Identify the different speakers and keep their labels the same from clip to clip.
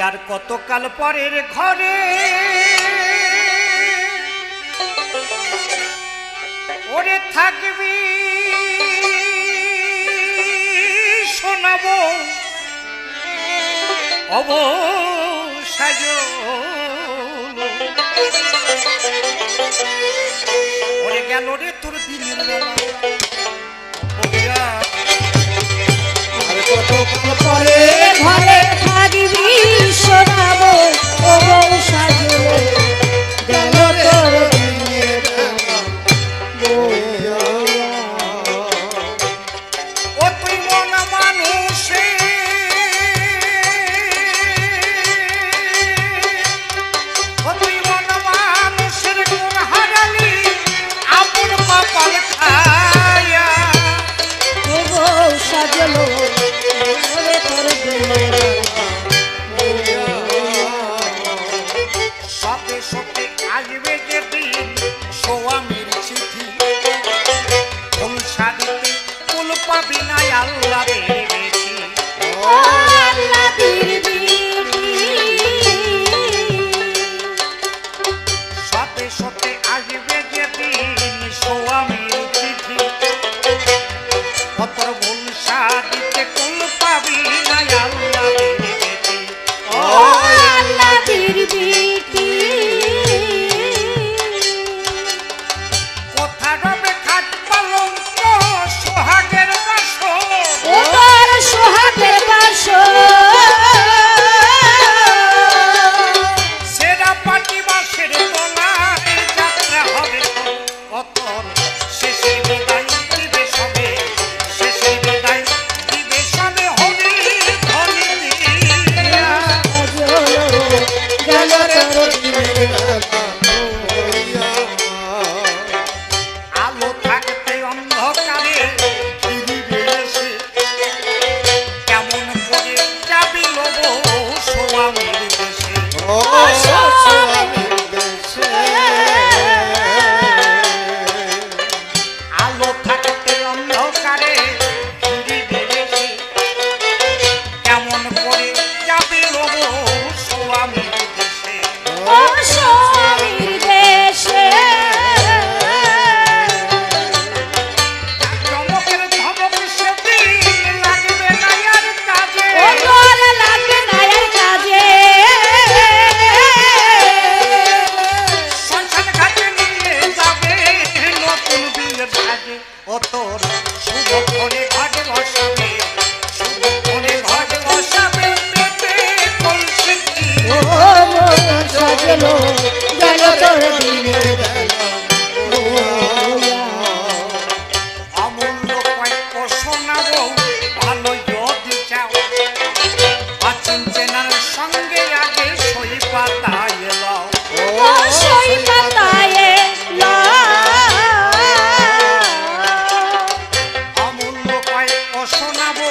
Speaker 1: আর কতকাল পরের ঘরে? ওরে থাকবি শোনাব অবসায় ওরে গেল রে তোর দিন তোমার বিনায় আল্লাহ
Speaker 2: Amen.
Speaker 1: আলো
Speaker 3: গেল তোর দিনের
Speaker 1: সঙ্গে আগে সই পাতায়
Speaker 3: এলাও সই পাতায়
Speaker 1: অমূল্য পায় অসোনাবো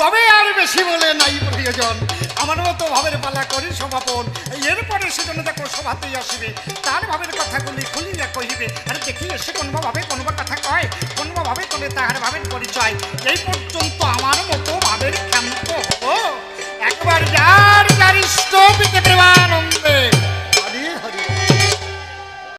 Speaker 1: তবে আর বেশি বলে নাই প্রিয়জন। আমার ভাবের পালা করি সমাপন। এরপরে সেজন্য দেখো সভাতেই আসিবে। তার ভাবের কথাগুলি খুলিয়া কহিবে আর দেখি সে কোনবা ভাবে কথা কয় কোনবা ভাবে কোনে তাহার ভাবের পরিচয়। এই পর্যন্ত